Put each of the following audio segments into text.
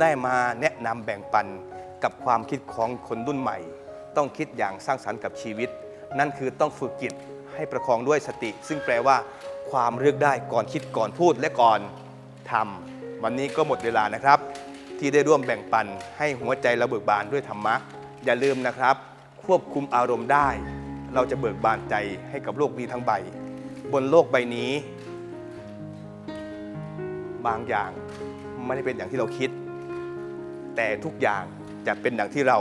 ได้มาแนะนำแบ่งปันกับความคิดของคนรุ่นใหม่ ต้องคิดอย่างสร้างสรรค์กับชีวิต นั่นคือต้องฝึกจิตให้ประคองด้วยสติ ซึ่งแปลว่า ความเลือกได้ก่อนคิดก่อนพูดและก่อนทำวันนี้ก็หมดเวลานะครับ ที่ได้ร่วมแบ่งปันให้หัวใจเราเบิกบานด้วยธรรมะ อย่าลืมนะครับ ควบคุมอารมณ์ได้ เราจะเบิกบานใจให้กับโลกนี้ทั้งใบ บนโลกใบนี้ บางอย่างไม่ได้เป็นอย่างที่เราคิด แต่ทุกอย่างจะเป็นอย่างที่เรา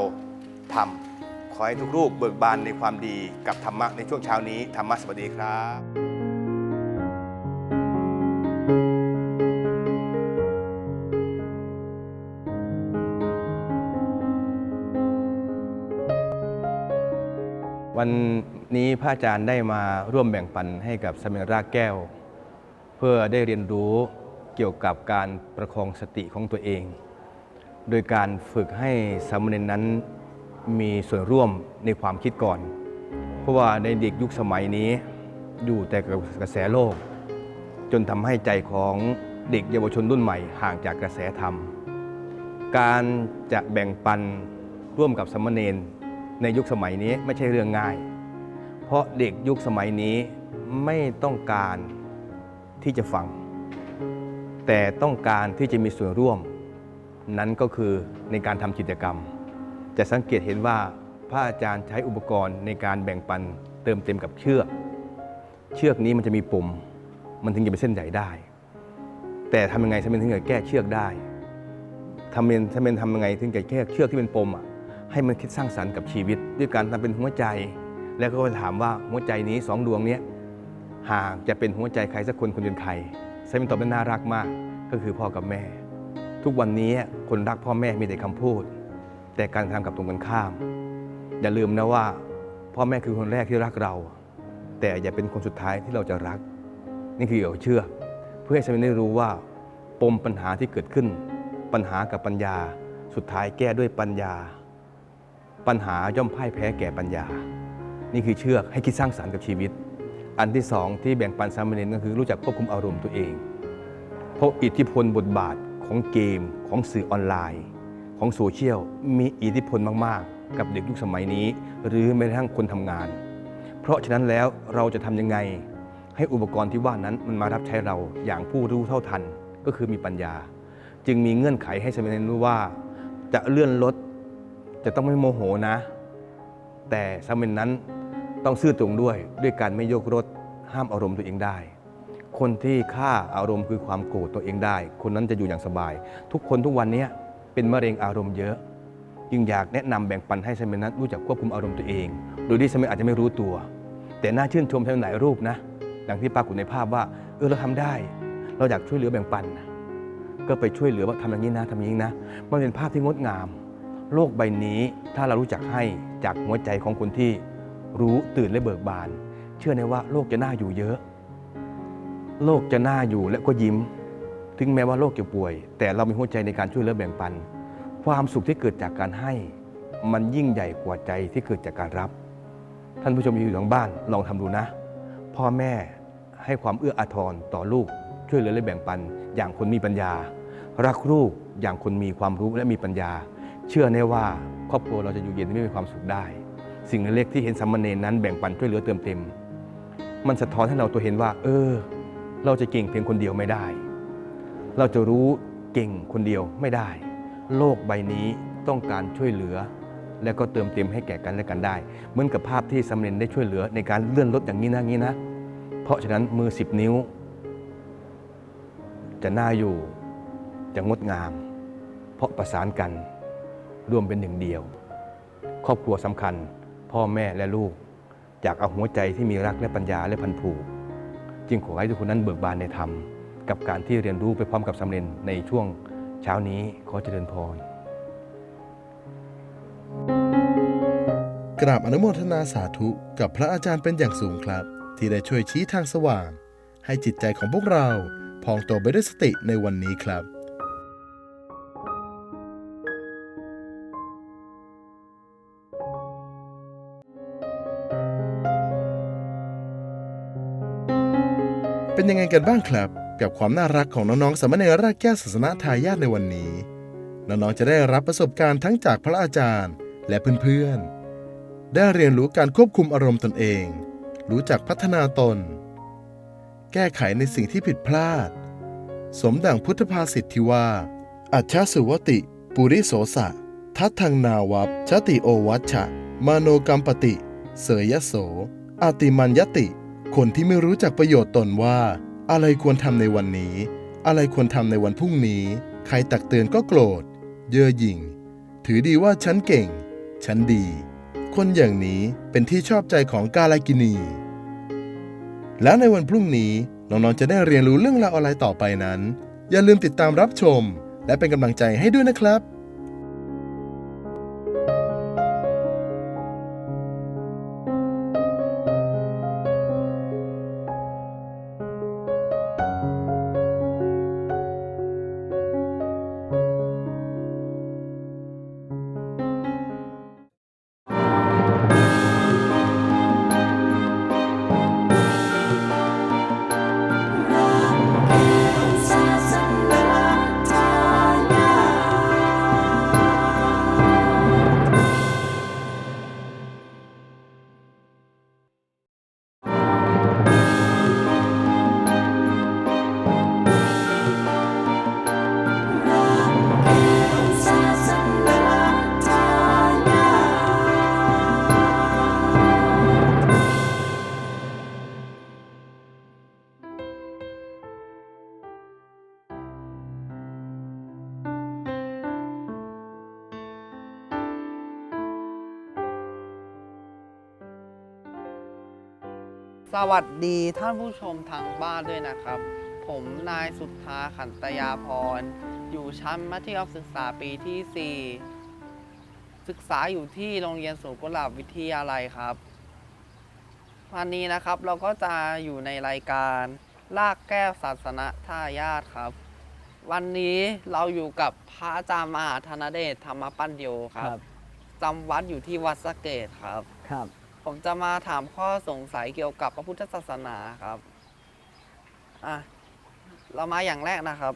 ทำขอให้ทุกรูปเบิกบานในความดีกับธรรมะในช่วงเช้านี้ ธรรมะสวัสดีครับวันนี้พระอาจารย์ได้มาร่วมแบ่งปันให้กับสมณรากแก้ว เพื่อได้เรียนรู้เกี่ยวกับการประคองสติของตัวเอง โดยการฝึกให้สามเณรนั้นมีส่วนร่วมในความคิดก่อน เพราะว่าในเด็กยุคสมัยนี้อยู่แต่กับกระแสโลก จนทำให้ใจของเด็กเยาวชนรุ่นใหม่ห่างจากกระแสธรรม การจะแบ่งปันร่วมกับสามเณรในยุคสมัยนี้ไม่ใช่เรื่องง่าย เพราะเด็กยุคสมัยนี้ไม่ต้องการที่จะฟัง แต่ต้องการที่จะมีส่วนร่วม นั้นก็คือในการทำกิจกรรม จะสังเกตเห็นว่าพระอาจารย์ใช้อุปกรณ์ในการแบ่งปันเติมเต็มกับเชือก เชือกนี้มันจะมีปุ่มมันถึงจะเป็นเส้นใหญ่ได้ แต่ทำยังไงทำไมถึงจะแก้เชือกได้ทำเมนทำเมนทำยังไงถึงจะแก้เชือกที่เป็นปมอะให้มันคิดสร้างสรรค์กับชีวิต ด้วยการทำเป็นหัวใจ แล้วก็ไปถามว่าหัวใจนี้สองดวงนี้หากจะเป็นหัวใจใครสักคนคนเป็นใครใช่เป็นตอบได้น่ารักมากก็คือพ่อกับแม่ ทุกวันนี้คนรักพ่อแม่มีแต่คำพูด แต่การทำกับตรงกันข้าม อย่าลืมนะว่า พ่อแม่คือคนแรกที่รักเรา แต่อย่าเป็นคนสุดท้ายที่เราจะรัก นี่คือเกี่ยเชื่อ เพื่อให้ฉันได้รู้ว่า ปมปัญหาที่เกิดขึ้น ปัญหากับปัญญา สุดท้ายแก้ด้วยปัญญา ปัญหาย่อมพ่ายแพ้แก่ปัญญา นี่คือเชือกให้คิดสร้างสรรค์กับชีวิต อันที่สองที่แบ่งปันสามเณรก็คือรู้จักควบคุมอารมณ์ตัวเองเพราะอิทธิพลบทบาท ของเกม ของสื่อออนไลน์ ของโซเชียลมีอิทธิพลมาก ๆ กับเด็กยุคสมัยนี้ หรือแม้กระทั่งคนทำงาน เพราะฉะนั้นแล้วเราจะทำยังไง ให้อุปกรณ์ที่ว่านั้นมันมารับใช้เราอย่างผู้รู้เท่าทันก็คือมีปัญญา จึงมีเงื่อนไขให้สามเณรรู้ว่า จะเลื่อนรถจะต้องไม่โมโหนะ แต่สมเณรนั้นต้องซื่อตรงด้วยด้วยการไม่ยกรถห้ามอารมณ์ตัวเองได้ คนที่ฆ่าอารมณ์คือความโกรธตัวเองได้ คนนั้นจะอยู่อย่างสบาย ทุกคนทุกวันนี้เป็นมะเร็งอารมณ์เยอะ จึงอยากแนะนำแบ่งปันให้สมเณรนั้นรู้จักควบคุมอารมณ์ตัวเอง โดยที่สมเณรอาจจะไม่รู้ตัว แต่น่าชื่นชมทางหลายรูปนะดังที่ปรากฏในภาพว่าเออเราทำได้ เราอยากช่วยเหลือแบ่งปัน ก็ไปช่วยเหลือว่าทำอย่างนี้นะทำอย่างนี้นะมันเป็นภาพที่งดงาม โลกใบนี้ถ้าเรารู้จักให้จากหัวใจของคนที่รู้ตื่นและเบิกบาน เชื่อในว่าโลกจะน่าอยู่เยอะ โลกจะน่าอยู่และก็ยิ้ม ถึงแม้ว่าโลกจะป่วย แต่เรามีหัวใจในการช่วยเหลือแบ่งปัน ความสุขที่เกิดจากการให้ มันยิ่งใหญ่กว่าใจที่เกิดจากการรับ ท่านผู้ชมที่อยู่ทางบ้านลองทำดูนะ พ่อแม่ให้ความเอื้ออาทรต่อลูกช่วยเหลือและแบ่งปัน อย่างคนมีปัญญา รักลูกอย่างคนมีความรู้และมีปัญญา เชื่อแน่ว่าครอบครัวเราจะอยู่เย็นไม่มีความสุขได้ สิ่งเล็กที่เห็นสามเณรนั้นแบ่งปันช่วยเหลือเติมเต็ม มันสะท้อนให้เราตัวเห็นว่า เออ เราจะเก่งเพียงคนเดียวไม่ได้ เราจะรู้เก่งคนเดียวไม่ได้ โลกใบนี้ต้องการช่วยเหลือ และก็เติมเต็มให้แก่กันและกันได้ เหมือนกับภาพที่สามเณรได้ช่วยเหลือในการเลื่อนรถอย่างนี้นั่งนี้นะ เพราะฉะนั้นมือสิบนิ้ว จะน่าอยู่จะงดงาม เพราะประสานกันรวมเป็นหนึ่งเดียว ครอบครัวสำคัญ พ่อแม่และลูก จากเอาหัวใจที่มีรักและปัญญาและพันผูก จึงขอให้ทุกคนนั้นเบิกบานในธรรม กับการที่เรียนรู้ไปพร้อมกับสำเร็จในช่วงเช้านี้ขอเจริญพรกราบอนุโมทนาสาธุกับพระอาจารย์เป็นอย่างสูงครับ ที่ได้ช่วยชี้ทางสว่าง ให้จิตใจของพวกเราพองโตไปด้วยสติในวันนี้ครับ เป็นยังไงกันบ้างครับ กับความน่ารักของน้องๆสามเณรรากแก้วศาสนาทายาทในวันนี้ น้องๆจะได้รับประสบการณ์ทั้งจากพระอาจารย์และเพื่อนๆ ได้เรียนรู้การควบคุมอารมณ์ตนเอง รู้จักพัฒนาตน แก้ไขในสิ่งที่ผิดพลาด สมดังพุทธภาษิตที่ว่า อัจฉสุวติ ปุริโสสะ ทัตทังนาวัปชติโอวัชชะ มาโนกรรมปติ เสยยโสอาติมัญยติ คนที่ไม่รู้จักประโยชน์ตนว่า อะไรควรทำในวันนี้ อะไรควรทำในวันพรุ่งนี้ ใครตักเตือนก็โกรธ เย่อหยิ่ง ถือดีว่าฉันเก่ง ฉันดี คนอย่างนี้เป็นที่ชอบใจของกาลากินี แล้วในวันพรุ่งนี้น้องๆจะได้เรียนรู้เรื่องราวอะไรต่อไปนั้น อย่าลืมติดตามรับชม และเป็นกำลังใจให้ด้วยนะครับ สวัสดีท่านผู้ชมทางบ้านด้วยนะครับ ผมนายสุทธาขันตยาพร อยู่ชั้นมัธยมศึกษาปีที่ 4 ศึกษาอยู่ที่โรงเรียนสวนกุหลาบวิทยาลัยครับวันนี้นะครับเราก็จะอยู่ในรายการลากแก้วศาสนาท่ายาทครับ วันนี้เราอยู่กับพระอาจารย์มหาธนเดชธรรมปัญโยครับจำวัดอยู่ที่วัดสะเกตครับครับ ผมจะมาถามข้อสงสัยเกี่ยวกับพระพุทธศาสนาครับ อะ เรามาอย่างแรกนะครับ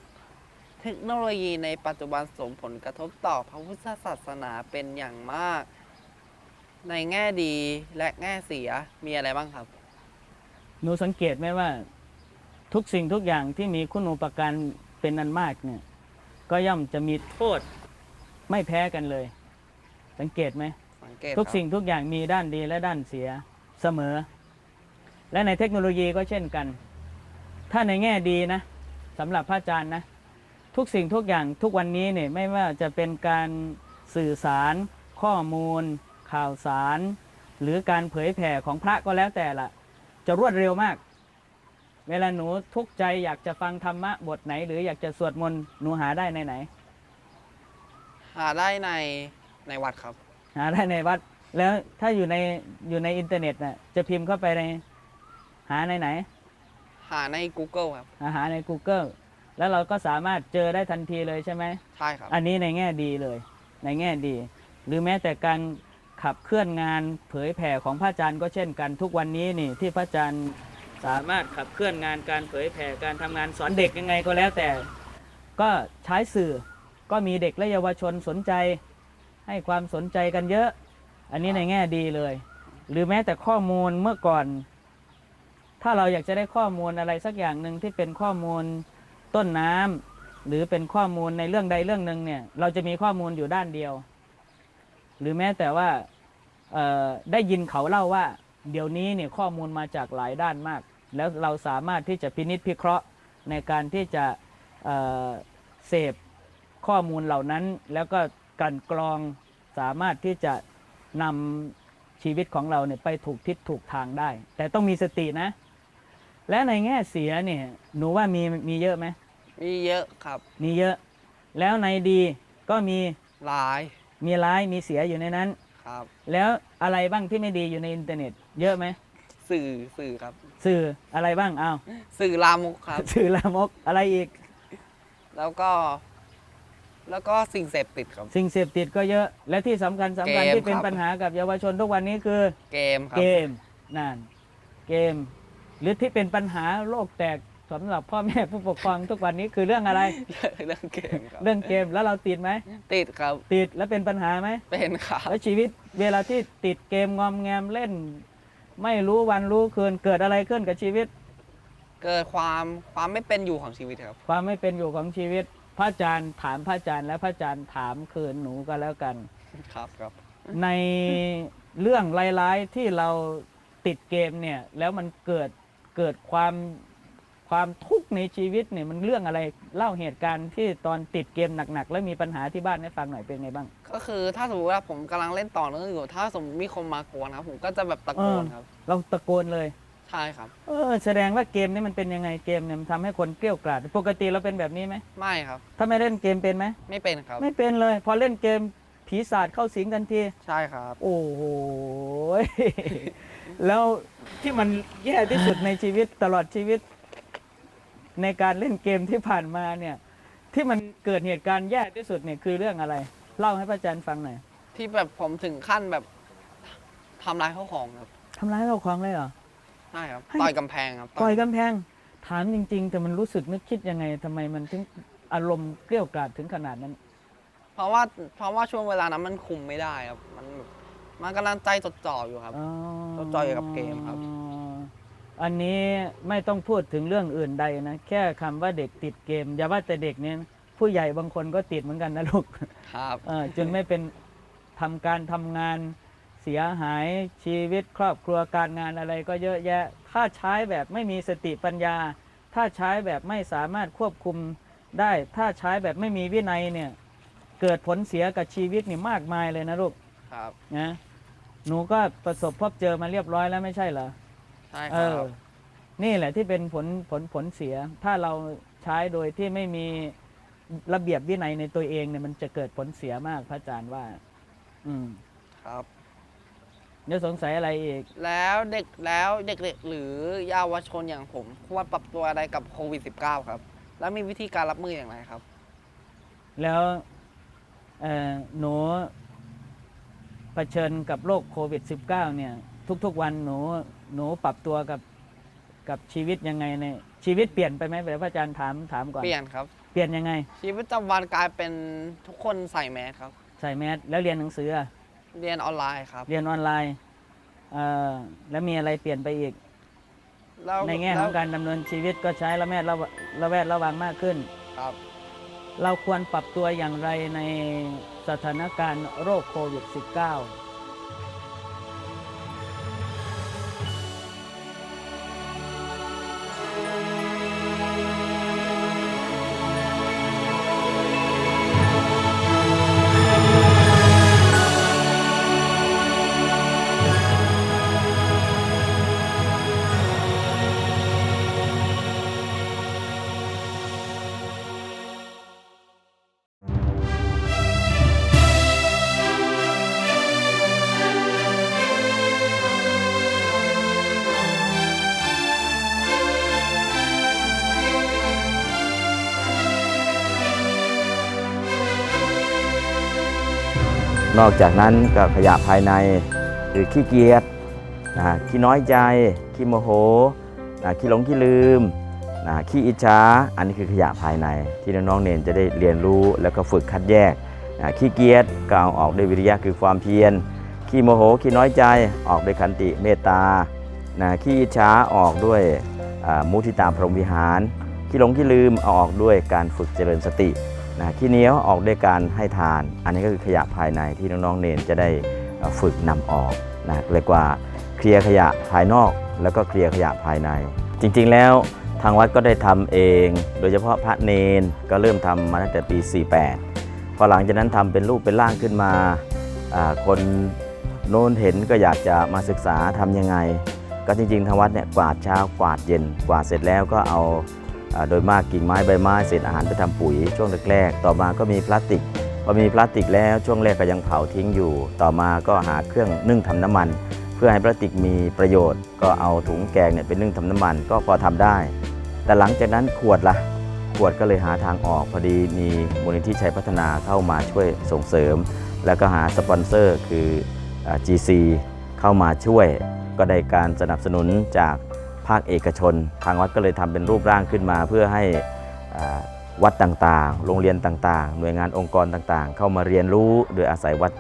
เทคโนโลยีในปัจจุบันส่งผลกระทบต่อพระพุทธศาสนาเป็นอย่างมาก ในแง่ดีและแง่เสียมีอะไรบ้างครับ หนูสังเกตไหมว่า ทุกสิ่งทุกอย่างที่มีคุณอุปการเป็นอันมากเนี่ย ก็ย่อมจะมีโทษไม่แพ้กันเลย สังเกตไหม สังเกตทุกครับสิ่งทุกอย่างมีด้านดีและด้านเสียเสมอ และในเทคโนโลยีก็เช่นกัน ถ้าในแง่ดีนะสำหรับพระอาจารย์นะ ทุกสิ่งทุกอย่างทุกวันนี้เนี่ยไม่ว่าจะเป็นการสื่อสาร ข้อมูล ข่าวสาร หรือการเผยแผ่ของพระก็แล้วแต่ละจะรวดเร็วมาก เวลาหนูทุกข์ใจอยากจะฟังธรรมะบทไหน หรืออยากจะสวดมนต์หนูหาได้ในไหน หาได้ในในวัดครับ หาได้ในวัด แล้วถ้าอยู่ในอยู่ในอินเทอร์เน็ตน่ะจะพิมพ์เข้าไปในหาในไหน หาใน Google ครับหาหาใน Google แล้วเราก็สามารถเจอได้ทันทีเลยใช่ไหม ใช่ครับ อันนี้ในแง่ดีเลย ในแง่ดี หรือแม้แต่การขับเคลื่อนงานเผยแผ่ของพระอาจารย์ก็เช่นกันทุกวันนี้นี่ที่พระอาจารย์สามารถขับเคลื่อนงานการเผยแผ่การทำงานสอนเด็กยังไงก็แล้วแต่ ก็ใช้สื่อก็มีเด็กและเยาวชนสนใจ ให้ความสนใจกันเยอะ อันนี้ในแง่ดีเลย หรือแม้แต่ข้อมูลเมื่อก่อน ถ้าเราอยากจะได้ข้อมูลอะไรสักอย่างหนึ่งที่เป็นข้อมูลต้นน้ำหรือเป็นข้อมูลในเรื่องใดเรื่องหนึ่งเนี่ยเราจะมีข้อมูลอยู่ด้านเดียว หรือแม้แต่ว่าได้ยินเขาเล่าว่า เดี๋ยวนี้เนี่ยข้อมูลมาจากหลายด้านมาก แล้วเราสามารถที่จะพินิษพิเคราะห์ในการที่จะเเสพข้อมูลเหล่านั้นแล้วก็ กลั่นกรองสามารถที่จะนำชีวิตของเราเนี่ยไปถูกทิศถูกทางได้ แต่ต้องมีสตินะ และในแง่เสียเนี่ยหนูว่ามีมีเยอะไหมมีเยอะครับ มีเยอะ แล้วในดีก็มีหลายมีร้ายมีเสียอยู่ในนั้น ครับ แล้วอะไรบ้างที่ไม่ดีอยู่ในอินเทอร์เน็ต เยอะไหมสื่อสื่อครับ สื่ออะไรบ้างอ้าวสื่อลามกครับ สื่อลามกอะไรอีก แล้วก็ แล้วก็สิ่งเสพติดครับ สิ่งเสพติดก็เยอะ และที่สำคัญสำคัญเกมที่เป็นครับ ปัญหากับเยาวชนทุกวันนี้คือเกมครับ เกมนั่นเกม หรือที่เป็นปัญหาโลกแตกสำหรับพ่อแม่ผู้ปกครองทุกวันนี้คือเรื่องอะไร เรื่องเกมครับเรื่องเกมแล้วเราติดไหม ติดครับติดแล้วเป็นปัญหาไหม เป็นครับ แล้วชีวิตเวลาที่ติดเกมงอมแงมเล่น ไม่รู้วันรู้คืนเกิดอะไรขึ้นกับชีวิต เกิดความความไม่เป็นอยู่ของชีวิตครับ ความไม่เป็นอยู่ของชีวิตพ ระอาจารย์ถามพระอาจารย์และพระอาจารย์ถามคืนหนูก็แล้วกัน ครับครับ ในเรื่องร้ายๆที่เราติดเกมเนี่ยแล้วมันเกิดเกิดความความทุกข์ในชีวิตเนี่ยมันเรื่องอะไรเล่าเหตุการณ์ที่ตอนติดเกมหนักๆ แล้วมีปัญหาที่บ้านให้ฟังหน่อยเป็นไงบ้าง ก็คือถ้าสมมติว่าผมกำลังเล่นต่อเนื่องอยู่ ถ้าสมมติมีคนมากวนครับผมก็จะแบบตะโกนครับ เราตะโกนเลย ใช่ครับ เออแสดงว่าเกมนี่มันเป็นยังไงเกมเนี่ยมันทำให้คนเกลี้ยวกล่อดปกติเราเป็นแบบนี้ไหมไม่ครับ ถ้าไม่เล่นเกมเป็นไหมไม่เป็นครับ ไม่เป็นเลย พอเล่นเกมผีศาจเข้าสิงทันทีใช่ครับ โอ้โห แล้วที่มันแย่ที่สุดในชีวิตตลอดชีวิต ในการเล่นเกมที่ผ่านมาเนี่ย ที่มันเกิดเหตุการณ์แย่ที่สุดเนี่ยคือเรื่องอะไร เล่าให้พระอาจารย์ฟังหน่อยที่แบบผมถึงขั้นแบบทำลายข้าวของครับทำร้ายเราของเลยเหรอ ใช่ครับให้ต่อยกำแพงครับต่อยกำแพง ถามจริง ๆ แต่มันรู้สึกนึกคิดยังไงทำไมมันถึงอารมณ์เกลี้ยวกล่อดถึงขนาดนั้น เพราะว่าเพราะว่าช่วงเวลานั้นมันคุมไม่ได้ครับ มันแบบมันกำลังใจจดจ่ออยู่ครับอ๋อเข้าใจกับเกมครับ อันนี้ไม่ต้องพูดถึงเรื่องอื่นใดนะ แค่คำว่าเด็กติดเกม อย่าว่าแต่เด็กเนี่ยผู้ใหญ่บางคนก็ติดเหมือนกันนะลูกครับเออจนไม่เป็นทำการทำงาน เสียหายชีวิตครอบครัวการงานอะไรก็เยอะแยะ ถ้าใช้แบบไม่มีสติปัญญา ถ้าใช้แบบไม่สามารถควบคุมได้ ถ้าใช้แบบไม่มีวินัยเนี่ยเกิดผลเสียกับชีวิตนี่มากมายเลยนะลูกครับนะหนูก็ประสบพบเจอมาเรียบร้อยแล้วไม่ใช่เหรอใช่คเอรัอบนี่แหละที่เป็นผลผลผลเสีย ถ้าเราใช้โดยที่ไม่มีระเบียบวินัยในตัวเองเนี่ยมันจะเกิดผลเสียมากพระอาจารย์ว่า อืม ครับ เดี๋ยวสงสัยอะไรอีก แล้วเด็กแล้วเด็กๆหรือเยาวชนอย่างผมควรปรับตัวอะไรกับโควิด -19 ครับ แล้วมีวิธีการรับมืออย่างไรครับ แล้วเอ่อหนูเผชิญกับโรคโควิด -19 เนี่ย ทุกๆวันหนูหนูปรับตัวกับกับชีวิตยังไงเนี่ยชีวิตเปลี่ยนไปไหมเดี๋ยวพระอาจารย์ถามถามก่อนเปลี่ยนครับ เปลี่ยนยังไง ชีวิตประจำวันกลายเป็นทุกคนใส่แมสครับ ใส่แมสแล้วเรียนหนังสืออะ เรียนออนไลน์ครับ เรียนออนไลน์เอ่อแล้วมีอะไรเปลี่ยนไปอีกแล้วในแง่ของการดำเนินชีวิตก็ใช้ระแวดระวระแวดระวังมากขึ้น ครับ เราควรปรับตัวอย่างไรในสถานการณ์โรคโควิด -19 นอกจากนั้นก็ขยะภายในคือขี้เกียจขี้น้อยใจ ขี้โมโหขี้หลงขี้ลืมขี้อิจฉาอันนี้คือขยะภายใน ที่น้องๆเนนจะได้เรียนรู้แล้วก็ฝึกคัดแยกขี้เกียจก็เอาออกด้วยวิริยะคือความเพียรขี้โมโหขี้น้อยใจออกด้วยขันติเมตตาขี้อิจฉาออกด้วยมุทิตาพรหมวิหารขี้หลงขี้ลืมเอาออกด้วยการฝึกเจริญสติ นะขี้เหนียวออกด้วยการให้ทาน อันนี้ก็คือขยะภายในที่น้องๆเนนจะได้ฝึกนำออกนะเรียกว่าเคลียร์ขยะภายนอก แล้วก็เคลียร์ขยะภายใน จริงๆแล้วทางวัดก็ได้ทำเอง โดยเฉพาะพระเนนก็เริ่มทำมาตั้งแต่ปี 48 พอหลังจากนั้นทำเป็นรูปเป็นร่างขึ้นมา คนโน้นเห็นก็อยากจะมาศึกษาทำยังไง ก็จริงๆทางวัดเนี่ยกวาดเช้ากวาดเย็นกวาดเสร็จแล้วก็เอา โดยมากกิ่งไม้ใบไม้เศษอาหารไปทำปุ๋ยช่วงแรกๆ ต่อมาก็มีพลาสติก พอมีพลาสติกแล้วช่วงแรกก็ยังเผาทิ้งอยู่ ต่อมาก็หาเครื่องนึ่งทำน้ำมัน เพื่อให้พลาสติกมีประโยชน์ ก็เอาถุงแกงเนี่ยไปนึ่งทำน้ำมันก็พอทำได้ แต่หลังจากนั้นขวดละ่ะขวดก็เลยหาทางออกพอดีมีมูลนิธิชัยพัฒนาเข้ามาช่วยส่งเสริม แล้วก็หาสปอนเซอร์คือ GC เข้ามาช่วยก็ได้การสนับสนุนจาก ภาคเอกชน ทางวัดก็เลยทำเป็นรูปร่างขึ้นมา เพื่อให้วัดต่างๆ โรงเรียนต่างๆ หน่วยงานองค์กรต่างๆ เข้ามาเรียนรู้โดยอาศัยวัด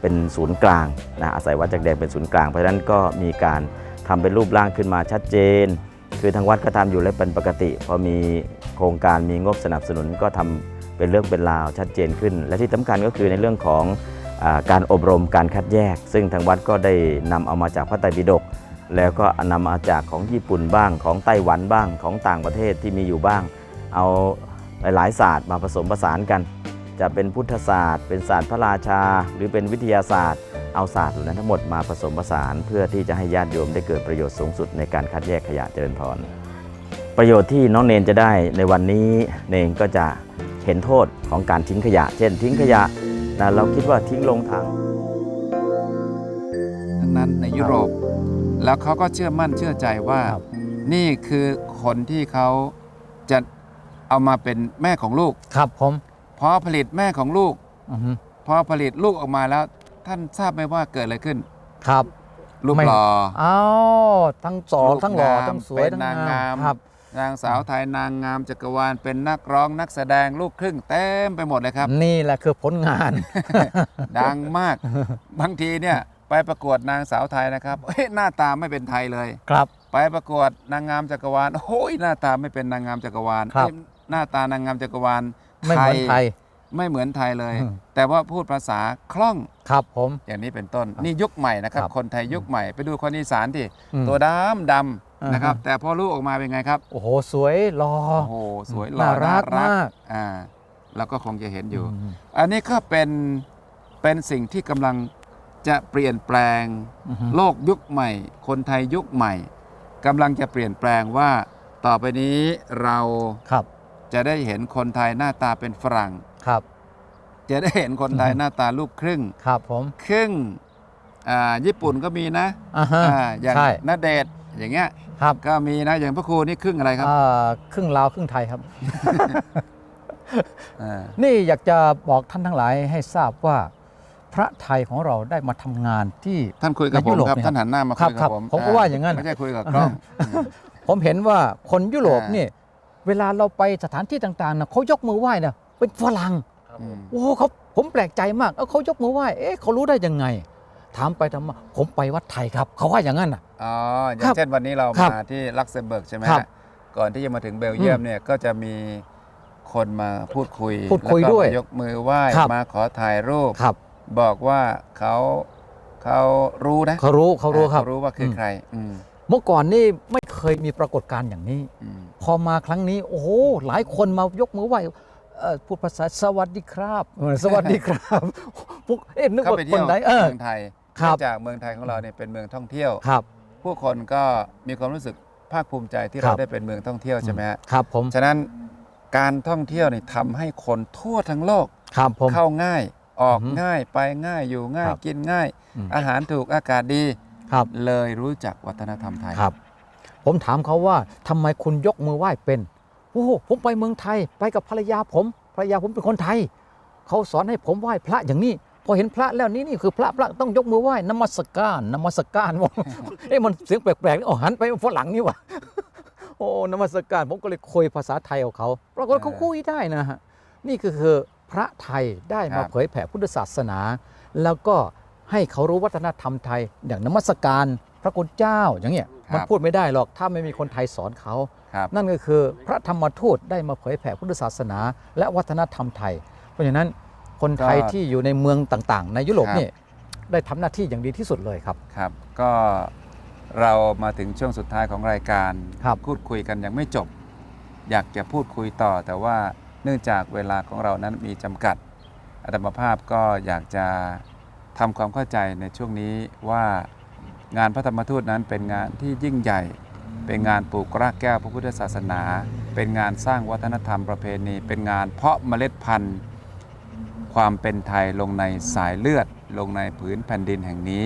เป็นศูนย์กลางนะอาศัยวัดจากแดงเป็นศูนย์กลาง เพราะฉะนั้นก็มีการทำเป็นรูปร่างขึ้นมาชัดเจน คือทางวัดก็ทำอยู่แล้วเป็นปกติ พอมีโครงการมีงบสนับสนุนก็ทำเป็นเรื่องเป็นราวชัดเจนขึ้น และที่สำคัญก็คือในเรื่องของอการอบรมการคัดแยก ซึ่งทางวัดก็ได้นำเอามาจากพระไตรปิฎก แล้วก็นำมาจากของญี่ปุ่นบ้างของไต้หวันบ้างของต่างประเทศที่มีอยู่บ้าง เอาหลายๆศาสตร์มาผสมผสานกัน จะเป็นพุทธศาสตร์ เป็นศาสตร์พระราชา หรือเป็นวิทยาศาสตร์ เอาศาสตร์เหล่านั้นทั้งหมดมาผสมผสาน เพื่อที่จะให้ญาติโยมได้เกิดประโยชน์สูงสุดในการคัดแยกขยะเจริญพรประโยชน์ที่น้องเนนจะได้ในวันนี้เนนก็จะเห็นโทษของการทิ้งขยะ เช่น ทิ้งขยะนะเราคิดว่าทิ้งลงทาง ทั้งนั้นในยุโรป แล้วเขาก็เชื่อมั่นเชื่อใจว่า นี่คือคนที่เขาจะเอามาเป็นแม่ของลูก ครับผมพอผลิตแม่ของลูกอือฮึพอผลิตลูกออกมาแล้ว ท่านทราบไหมว่าเกิดอะไรขึ้นครับ รูปไม่ หล่อ อ้าวทั้งสอรูงปทั้งหล่อ งามทั้งสวย เป็นทั้งนางงาม ครับ นางสาวไทยนางงามจักรวาลเป็นนักร้องนักแสดงลูกครึ่งเต็มไปหมดเลยครับ นี่แหละคือผลงาน ดังมาก บางทีเนี่ย ไปประกวดนางสาวไทยนะครับเฮ้ยหน้าตาไม่เป็นไทยเลย ครับ ไปประกวดนางงามจักรวาลโอ้ยหน้าตาไม่เป็นนางงามจักรวาลครับ เอ้ยหน้าตานางงามจักรวาลไม่เหมือนไทย ไม่เหมือนไทยเลย อืม แต่ว่าพูดภาษาคล่องครับผม อย่างนี้เป็นต้น นี่ยุคใหม่นะครับ ครับคนไทยยุคใหม่ไปดูคนอีสานที่อืมตัวดำดำนะครับอ่าฮะแต่พอลูกออกมาเป็นไงครับ โอ้โห สวยหล่อ โอ้โหสวยหล่อน่ารักมาก อ่าแล้วก็คงจะเห็นอยู่อืมอันนี้ก็เป็นเป็นสิ่งที่กำลัง จะเปลี่ยนแปลงอือฮึโลกยุคใหม่ คนไทยยุคใหม่กำลังจะเปลี่ยนแปลงว่าต่อไปนี้เราครับ จะได้เห็นคนไทยหน้าตาเป็นฝรั่งครับ จะได้เห็นคนไทยอือฮึหน้าตาลูกครึ่งครับผมครึ่งอ่าญี่ปุ่นก็มีนะอ่าฮะอ่าอย่างใช่นาเดชน์อย่างเงี้ยครับก็มีนะอย่างพระครูนี่ครึ่งอะไรครับอ่าครึ่งลาวครึ่งไทยครับอ่านี่อยากจะบอกท่านทั้งหลายให้ทราบว่า พระไทยของเราได้มาทำงานที่ท่านคุยกับในผยุมโรปครับเนี่ยท่านหันหน้ามาครัคุบยครักับบผมผมก็ว่าอย่างนั้นไม่ใช่คุยกับกล้องผมเห็นว่าคนยุโรปอ่านี่เวลาเราไปสถานที่ต่างๆนะเขายกมือไหว้นะเป็นฝรั่งอืมโอ้เขาผมแปลกใจมากเอ้าเขายกมือไหว้เอ๊ะเขารู้ได้ยังไง ถามไปทำมาผมไปวัดไทยครับ เขาว่าอย่างนั้นน่ะอ๋ออย่าครังบเช่นวันนี้เราครับมาที่ลักเซมเบิร์กใช่ไหมครับฮะก่อนที่จะมาถึงเบลเยียมอืมเนี่ยก็จะมีคนมาพูดคุยพูดคุยแล้ก็ด้วยมายกมือไหว้ครับมาขอถ่ายรูปครับ บอกว่าเขาเขารู้นะเขารู้เขารู้ครับเขารู้ว่าคืออมใครอืมเมื่อก่อนนี่ไม่เคยมีปรากฏการณ์อย่างนี้อืมพอมาครั้งนี้ โอ้โหหลายคนมายกมือไหว้เอ่อพูดภาษาสวัสดีครับเออสวัสดีครับพวกเอ๊ะนึกเข้าว่าไปคเที่ยนวไหนเออเมืองไทยครับเนื่องจากเมืองไทยของเราเนี่ยเป็นเมืองท่องเที่ยวครับ ผู้คนก็มีความรู้สึกภาคภูมิใจที่ครัเราบได้เป็นเมืองท่องเที่ยวใช่ไหมฮะครับผมฉะนั้นการท่องเที่ยวนี่ทำให้คนทั่วทั้งโลกครับผมเข้าง่าย ออกอือฮึง่ายไปง่ายอยู่ง่ายครับกินง่ายอืมอาหารถูกอากาศดีครับเลยรู้จักวัฒนธรรมไทยครับ ผมถามเขาว่าทำไมคุณยกมือไหว้เป็นโอ้โหผมไปเมืองไทยไปกับภรรยาผมภรรยาผมเป็นคนไทยเขาสอนให้ผมไหว้พระอย่างนี้พอเห็นพระแล้วนี่นี่คือพระพระต้องยกมือไหว้นมัสการนมัสการบอกเอ้มันเสียงแปลกๆอ๋อหันไปฝรั่งนี่หว่าโอ้นมัสการผมก็เลยคุยภาษาไทยกับเขาปรากฏเขาคุยได้นะฮะนี่ก็คือ พระไทยได้มาเผยแผ่พุทธศาสนา แล้วก็ให้เขารู้วัฒนธรรมไทย อย่างนมัสการพระคุณเจ้าอย่างเงี้ยมันพูดไม่ได้หรอกถ้าไม่มีคนไทยสอนเขาครับนั่นก็คือพระธรรมทูตได้มาเผยแผ่พุทธศาสนา และวัฒนธรรมไทย เพราะฉะนั้นคนไทยก็ที่อยู่ในเมืองต่างๆ ในยุโรปครับเนี่ยได้ทำหน้าที่อย่างดีที่สุดเลยครับครับ ก็เรามาถึงช่วงสุดท้ายของรายการครับพูดคุยกันยังไม่จบ อยากจะพูดคุยต่อแต่ว่า เนื่องจากเวลาของเรานั้นมีจำกัดอาตมาภาพก็อยากจะทำความเข้าใจในช่วงนี้ว่างานพระธรรมทูตนั้นเป็นงานที่ยิ่งใหญ่ เป็นงานปลูกรากแก้วพระพุทธศาสนา เป็นงานสร้างวัฒนธรรมประเพณี เป็นงานเพาะเมล็ดพันธุ์ ความเป็นไทยลงในสายเลือด ลงในผืนแผ่นดินแห่งนี้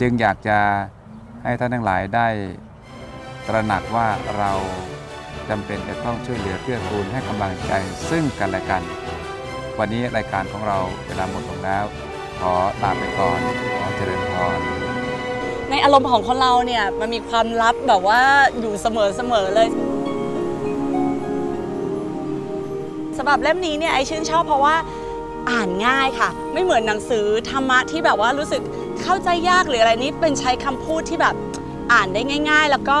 จึงอยากจะให้ท่านทั้งหลายได้ตระหนักว่าเรา จำเป็นจะต้องช่วยเหลือเกื้อกูลให้กำลังใจซึ่งกันและกัน วันนี้รายการของเราเวลาหมดลงแล้ว ขอลาไปก่อน ขอเจริญพรในอารมณ์ของคนเราเนี่ยมันมีความลับแบบว่าอยู่เสมอเสมอเลยสำหรับเล่มนี้เนี่ยไอชื่นชอบเพราะว่าอ่านง่ายค่ะ ไม่เหมือนหนังสือธรรมะที่แบบว่ารู้สึกเข้าใจยากหรืออะไรนี้เป็นใช้คำพูดที่แบบอ่านได้ง่าย ๆ แล้วก็